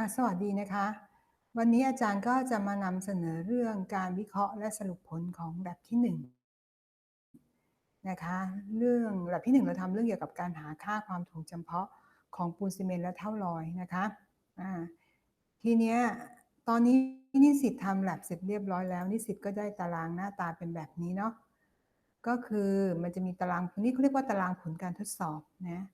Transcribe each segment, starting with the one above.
อ่าสวัสดีนะคะ วันนี้อาจารย์ก็จะมานำเสนอเรื่องการวิเคราะห์และสรุปผลของแบบที่1นะคะ เรื่องแบบที่ 1 เราทำเรื่องเกี่ยวกับการหาค่าความถ่วงจำเพาะของปูนซีเมนต์และเท่าลอยนะคะอ่าทีเนี้ยตอนนี้นิสิตทำแลบเสร็จเรียบร้อยแล้ว นิสิตก็ได้ตารางหน้าตาเป็นแบบนี้เนาะก็คือมันจะมีตารางนี้เขาเรียกว่าตารางผลการทดสอบนะ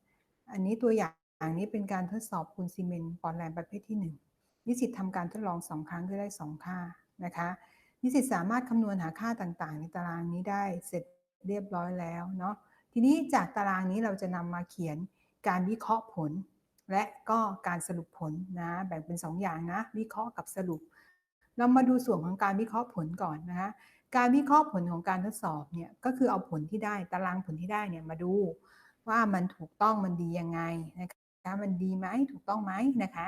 อันนี้ตัวอย่าง่างนี้เป็นการทดสอบปูนซีเมนต์ปอนแลนประเภทที่ 1 นิสิตทำการทดลอง 2 ครั้งก็ได้ 2 ค่านะคะนิสิตสามารถคำนวณหาค่าต่างๆ ในตารางนี้ได้เสร็จเรียบร้อยแล้วเนาะทีนี้จากตารางนี้เราจะนำมาเขียนการวิเคราะห์ผล และก็การสรุปผลนะแบ่งเป็น2อย่างนะ วิเคราะห์กับสรุป เรามาดูส่วนของการวิเคราะห์ผลก่อนนะคะการวิเคราะห์ผลของการทดสอบเนี่ยก็คือเอาผลที่ได้ตารางผลที่ได้เนี่ยมาดูว่ามันถูกต้องมันดียังไงนะคะ มันดีไหมถูกต้องไหมนะคะ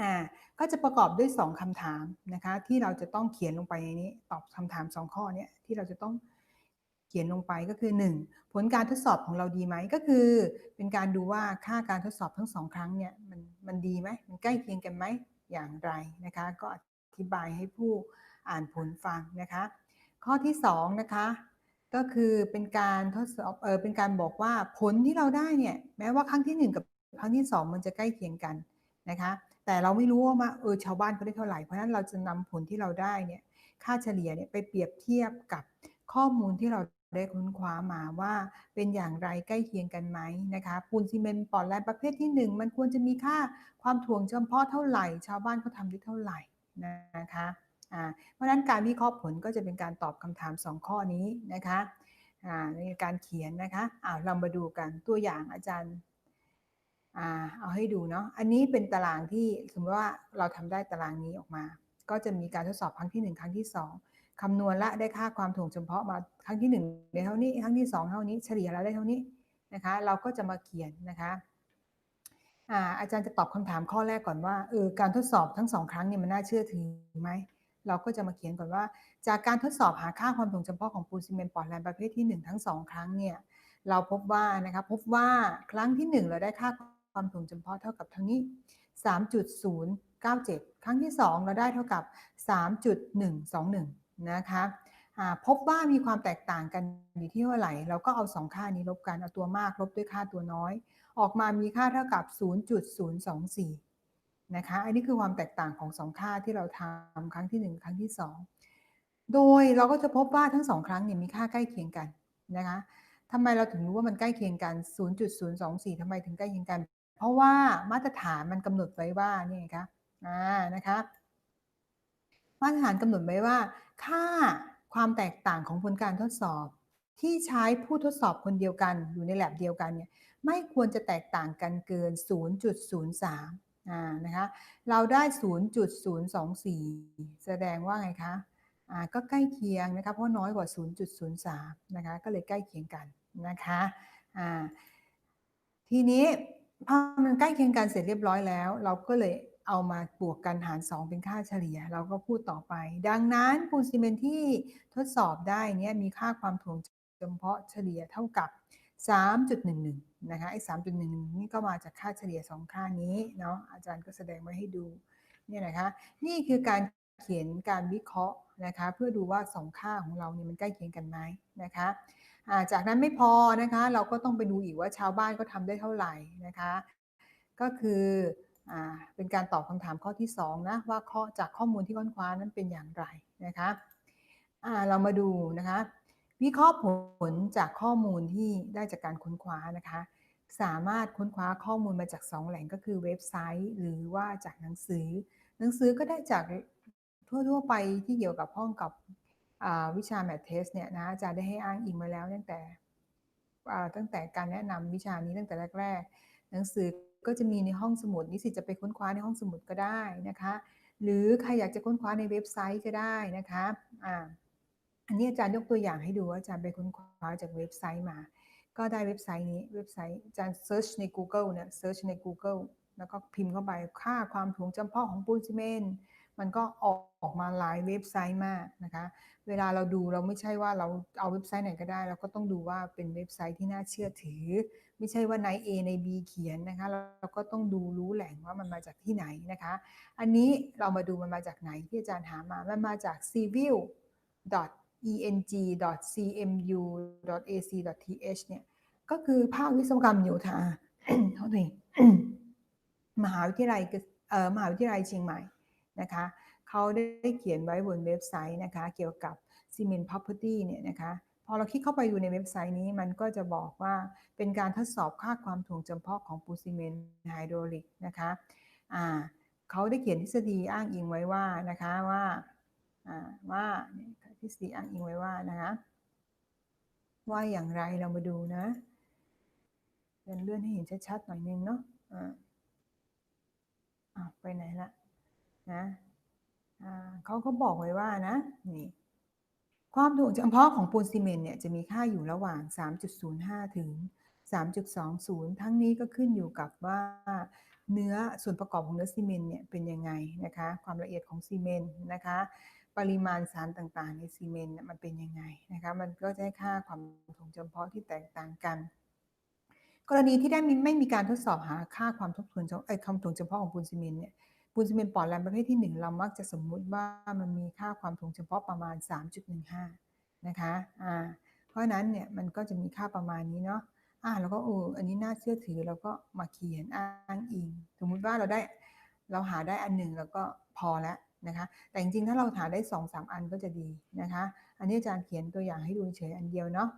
อ่าก็จะประกอบด้วย 2คำถามนะคะที่เราจะต้องเขียนลงไปในนี้ตอบคำถาม 2 ข้อนี้ที่เราจะต้องเขียนลงไปก็คือ 1 ผลการทดสอบของเราดีไหมก็คือ เป็นการดูว่าค่าการทดสอบทั้งสองครั้งเนี่ยมันมันดีไหมมันใกล้เคียงกันไหมอย่างไรนะคะก็อธิบายให้ผู้อ่านผลฟังนะคะข้อที่2นะคะก็คือเป็นการทดสอบเออเป็นการบอกว่าผลที่เราได้เนี่ยแม้ว่าครั้งที่ 1 กับ ครั้งที่ 2 มันจะใกล้เคียงกันนะคะแต่เราไม่รู้ว่าเออชาวบ้านเขาได้เท่าไหร่เพราะฉะนั้นเราจะนำผลที่เราได้เนี่ยค่าเฉลี่ยเนี่ยไปเปรียบเทียบกับข้อมูลที่เราได้ค้นคว้ามาว่าเป็นอย่างไรใกล้เคียงกันไหมนะคะปูนซีเมนต์ปอนแลนประเภทที่ 1 มันควรจะมีค่าความถ่วงเฉพาะเท่าไหร่ ชาวบ้านเขาทำได้เท่าไหร่นะคะเพราะฉะนั้นการวิเคราะห์ผลก็จะเป็นการตอบคำถาม 2 ข้อนี้นะคะในการเขียนนะคะะเรามาดูกันตัวอย่างอาจารย์ เอาให้ดูเนาะอันนี้เป็นตารางที่สมมติว่าเราทำได้ตารางนี้ออกมา ก็จะมีการทดสอบครั้งที่ 1 ครั้งที่ 2คำนวณและได้ค่าความถ่วงเฉพาะมาครั้งที่1ได้เท่านี้ ครั้งที่ 2 เท่านี้เฉลี่ยแล้วได้เท่านี้นะคะ เราก็จะมาเขียนนะคะอาจารย์จะตอบคำถามข้อแรกก่อนว่าเออการทดสอบทั้งสองครั้งเนี่ยมันน่าเชื่อถือไหมเราก็จะมาเขียนก่อนว่า จากการทดสอบหาค่าความถ่วงเฉพาะของปูนซีเมนต์ปอร์แลนด์ประเภทที่ 1 ทั้ง 2 ครั้งเนี่ยเราพบว่านะคะพบว่าครั้งที่ 1 เราได้ค่า ความถ่วงจำเพาะเท่ากับทั้งนี้ 3.097 ครั้งที่ 2 เราได้เท่ากับ 3.121 นะคะพบว่ามีความแตกต่างกันอยู่ที่เท่าไหร่ เราก็เอา 2 ค่านี้ลบกัน เอาตัวมากลบด้วยค่าตัวน้อย ออกมามีค่าเท่ากับ 0.024 นะคะ อันนี้คือความแตกต่างของ 2 ค่าที่เราทำครั้งที่ 1 ครั้งที่ 2 โดยเราก็จะพบว่าทั้ง 2 ครั้งเนี่ยมีค่าใกล้เคียงกันนะคะทำไมเราถึงรู้ว่ามันใกล้เคียงกัน 0.024ทำไมถึงใกล้เคียงกัน เพราะว่ามาตรฐานมันกำหนดไว้ว่านี่ไงคะอ่านะคะมาตรฐานกำหนดไว้ว่า ค่าความแตกต่างของผลการทดสอบ ที่ใช้ผู้ทดสอบคนเดียวกันอยู่ในแลบเดียวกันเนี่ยไม่ควรจะแตกต่างกันเกิน 0.03อ่านะคะเราได้ 0.024 แสดงว่าไงคะอ่าก็ใกล้เคียงนะคะเพราะน้อยกว่า 0.03นะคะก็เลยใกล้เคียงกันนะคะอ่าทีนี้ พอมันใกล้เคียงกันเสร็จเรียบร้อยแล้ว เราก็เลยเอามาบวกกันหาร 2 เป็นค่าเฉลี่ย เราก็พูดต่อไป ดังนั้นปูนซีเมนที่ทดสอบได้เนี่ยมีค่าความถ่วงเฉพาะเฉลี่ยเท่ากับ 3.11 นะคะไอ้3.11 นี่ก็มาจากค่าเฉลี่ย 2 ค่านี้เนาะอาจารย์ก็แสดงไว้ให้ดูเนี่ยนะคะ นี่คือการเขียนการวิเคราะห์นะคะ เพื่อดูว่า 2 ค่าของเราเนี่ยมันใกล้เคียงกันไหมนะคะ จากนั้นไม่พอนะคะเราก็ต้องไปดูอีกว่าชาวบ้านก็ทำได้เท่าไหร่นะคะ ก็คืออเป็นการตอบคำถามข้อที่2นะว่าข้อจากข้อมูลที่ค้นคว้านั้นเป็นอย่างไรนะคะเรามาดูนะคะ วิเคราะห์ผลจากข้อมูลที่ได้จากการค้นคว้านะคะ สามารถค้นคว้าข้อมูลมาจาก 2 แหล่งก็คือเว็บไซต์ หรือว่าจากหนังสือ หนังสือก็ได้จากทั่วๆไปที่เกี่ยวกับห้องกับ วิชาแมทเทสเนี่ยนะอาจารย์ได้ให้อ้างอิงมาแล้วตั้งแต่ตั้งแต่การแนะนำวิชานี้ตั้งแต่แรก ๆ หนังสือก็จะมีในห้องสมุดนิสิตจะไปค้นคว้าในห้องสมุดก็ได้นะคะ หรือใครอยากจะค้นคว้าในเว็บไซต์ก็ได้นะคะอ่าอันนี้อาจารย์ยกตัวอย่างให้ดูว่าอาจารย์ไปค้นคว้าจากเว็บไซต์มา ก็ได้เว็บไซต์นี้เว็บไซต์อาจารย์เซิร์ชใน Google เนี่ยเซิร์ชใน Google แล้วก็พิมพ์เข้าไปค่าความถ่วงจำเพาะของปูนซีเมนต์ มันก็ออกออกมาหลายเว็บไซต์มากนะคะ เวลาเราดูเราไม่ใช่ว่าเราเอาเว็บไซต์ไหนก็ได้ เราก็ต้องดูว่าเป็นเว็บไซต์ที่น่าเชื่อถือ ไม่ใช่ว่านาย A ใน B เขียนนะคะเราก็ต้องดูรู้แหล่งว่ามันมาจากที่ไหนนะคะ อันนี้เรามาดูมันมาจากไหนที่อาจารย์หามา มันมาจาก civil eng.cmu.ac.th เนี่ย ก็คือภาควิศวกรรมโยธาเท่านี้มหาวิทยาลัยเอ่อมหาวิทยาลัยเชียงใหม่ นะคะเขาได้เขียนไว้บนเว็บไซต์นะคะ เกี่ยวกับ Cement Property เนี่ยนะคะพอเราคลิกเข้าไปดูในเว็บไซต์นี้มันก็จะบอกว่าเป็นการทดสอบค่าความถ่วงจำเพาะของปูนซีเมนต์ไฮโดรลิกนะคะอ่าเขาได้เขียนทฤษฎีอ้างอิงไว้ว่านะคะว่าอ่าว่าทฤษฎีอ้างอิงไว้ว่านะคะว่าอย่างไรเรามาดูนะเลื่อนให้เห็นชัดๆหน่อยนึงเนาะอ่าไปไหนละ นะเขาก็บอกไว้ว่านะนี่ความถ่วงจำเพาะของปูนซีเมนต์เนี่ยจะมีค่าอยู่ระหว่าง 3.05 ถึง 3.20 ทั้งนี้ก็ขึ้นอยู่กับว่าเนื้อส่วนประกอบของเนื้อซีเมนต์เนี่ยเป็นยังไงนะคะความละเอียดของซีเมนต์นะคะปริมาณสารต่างๆ ในซีเมนต์มันเป็นยังไงนะคะมันก็จะให้ค่าความถ่วงจำเพาะที่แตกต่างกัน กรณีที่ได้ไม่มีการทดสอบหาค่าความทบทวนไอ้ความถ่วงจำเพาะของปูนซีเมนต์เนี่ย ปูนซีเมนต์ปอร์ตแลนประเภทที่ 1 เรามักจะสมมุติว่ามันมีค่าความถ่วงเฉพาะประมาณ 3.15 นะคะอ่าเพราะนั้นเนี่ยมันก็จะมีค่าประมาณนี้เนาะอ่าแล้วก็เอออันนี้น่าเชื่อถือเราก็มาเขียนอ้างอิง สมมุติว่าเราได้เราหาได้อันหนึ่งแล้วก็พอแล้วนะคะแต่จริงๆ ถ้าเราหาได้2อสอันก็จะดีนะคะ อันนี้อาจารย์เขียนตัวอย่างให้ดูเฉยอันเดียวเนาะ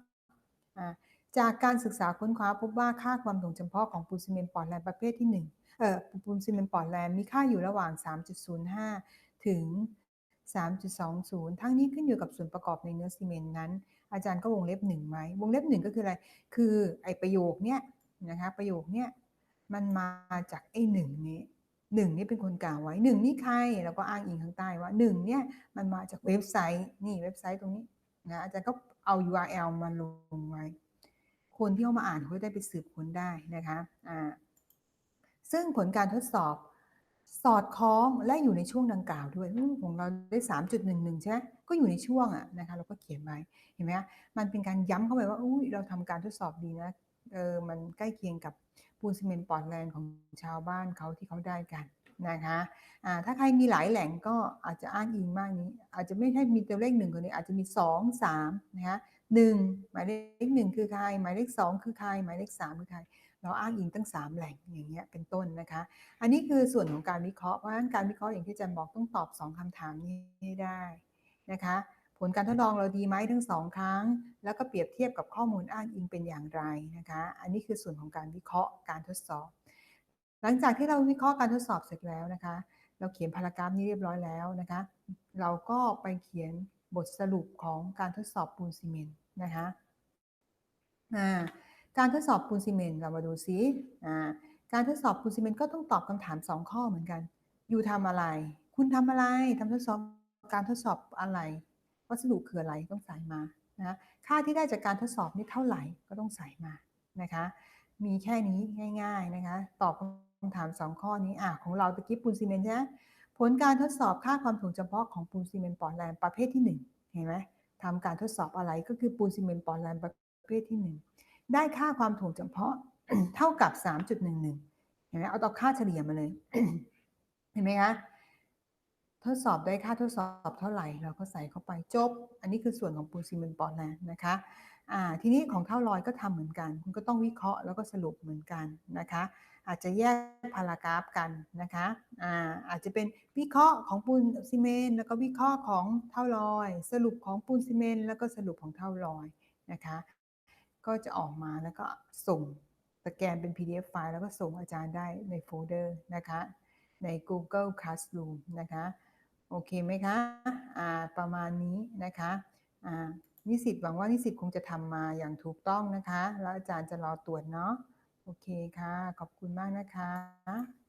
อ่าจากการศึกษาค้นคว้าพบว่าค่าความถ่วงเฉพาะของปูนซีเมนต์ปอร์ตแลนประเภทที่1เอ่อ ปูนซีเมนต์ปอร์ตแลนด์มีค่าอยู่ระหว่าง 3.05 ถึง 3.20 ทั้งนี้ขึ้นอยู่กับส่วนประกอบในเนื้อซีเมนต์นั้น อาจารย์ก็วงเล็บหนึ่งไว้วงเล็บหนึ่งก็คืออะไร คือไอประโยคเนี้ยนะคะประโยคเนี้ยมันมาจากไอหนึ่งนี้หนึ่งนี่เป็นคนกล่าวไว้หนึ่งนี่ใครแล้วก็อ้างอิงข้างใต้ว่าหนึ่งเนี่ยมันมาจากเว็บไซต์นี่เว็บไซต์ตรงนี้นะอาจารย์ก็เอา URL มาลงไว้ คนที่เข้ามาอ่านเขาได้ไปสืบค้นได้นะคะอ่า ซึ่งผลการทดสอบสอดคล้องและอยู่ในช่วงดังกล่าวด้วยของเราได้ 3.11 ใช่ไหมก็อยู่ในช่วงอะนะคะเราก็เขียนไว้เห็นไหมมันเป็นการย้ำเข้าไปว่าอุ้ยเราทำการทดสอบดีนะเออมันใกล้เคียงกับปูนซีเมนต์ปอร์ตแลนด์ของชาวบ้านเขาที่เขาได้กันนะคะอ่าถ้าใครมีหลายแหล่งก็อาจจะอ้างอิงมากนี้ อาจจะไม่ใช่มีตัวเลขหนึ่งคนนี้อาจจะมี 2 3นะคะหนึ่งหมายเลขหนึ่งคือใคร หมายเลขสองคือใคร หมายเลขสามคือใคร เราอ้างอิงตั้ง 3 แหล่งอย่างเงี้ยเป็นต้นนะคะ อันนี้คือส่วนของการวิเคราะห์เพราะฉะนั้นการวิเคราะห์อย่างที่อาจารย์บอกต้องตอบ 2คำถามนี้ให้ได้นะคะ ผลการทดลองเราดีไหมทั้ง2ครั้ง แล้วก็เปรียบเทียบกับข้อมูลอ้างอิงเป็นอย่างไรนะคะ อันนี้คือส่วนของการวิเคราะห์การทดสอบ หลังจากที่เราวิเคราะห์การทดสอบเสร็จแล้วนะคะ เราเขียนพารากราฟนี้เรียบร้อยแล้วนะคะ เราก็ไปเขียนบทสรุปของการทดสอบปูนซีเมนต์นะคะอ่า การทดสอบปูนซีเมนต์เรามาดูซิการทดสอบปูนซีเมนต์ก็ต้องตอบคำถาม 2 ข้อเหมือนกัน อยู่ทำอะไร คุณทำอะไรทำทดสอบการทดสอบอะไร วัสดุคืออะไรต้องใส่มานะค่าที่ได้จากการทดสอบนี่เท่าไหร่ก็ต้องใส่มานะคะ มีแค่นี้ง่าย ๆนะคะ ตอบคำถาม 2 ข้อนี้อะของเราตะกี้ปูนซีเมนต์ใช่ไหมผลการทดสอบค่าความถ่วงเฉพาะของปูนซีเมนต์ปอร์แลนด์ประเภทที่ 1 เห็นไหมทำการทดสอบอะไรก็คือปูนซีเมนต์ปอร์แลนด์ประเภทที่ 1 ได้ค่าความถ่วงเฉพาะเท่ากับ 3.11 เห็นไหมเอาต่อค่าเฉลี่ยมาเลย เห็นไหมคะทดสอบได้ค่าทดสอบเท่าไหร่เราก็ใส่เข้าไปจบ อันนี้คือส่วนของปูนซีเมนต์ปอร์แลนด์นะคะทีนี้ของเท่าลอยก็ทำเหมือนกัน คุณก็ต้องวิเคราะห์แล้วก็สรุปเหมือนกันนะคะ อาจจะแยกพารากราฟกันนะคะอาอาจจะเป็นวิเคราะห์ของปูนซีเมนต์แล้วก็วิเคราะห์ของเท่าลอย สรุปของปูนซีเมนต์แล้วก็สรุปของเท่าลอยนะคะ ก็จะออกมาแล้วก็ส่งสแกนเป็น PDF ไฟล์แล้วก็ส่งอาจารย์ได้ในโฟลเดอร์นะคะ ใน Google Classroom นะคะ โอเคไหมคะอ่าประมาณนี้นะคะนิสิตหวังว่านิสิตคงจะทำมาอย่างถูกต้องนะคะ แล้วอาจารย์จะรอตรวจเนาะโอเคค่ะ ขอบคุณมากนะคะ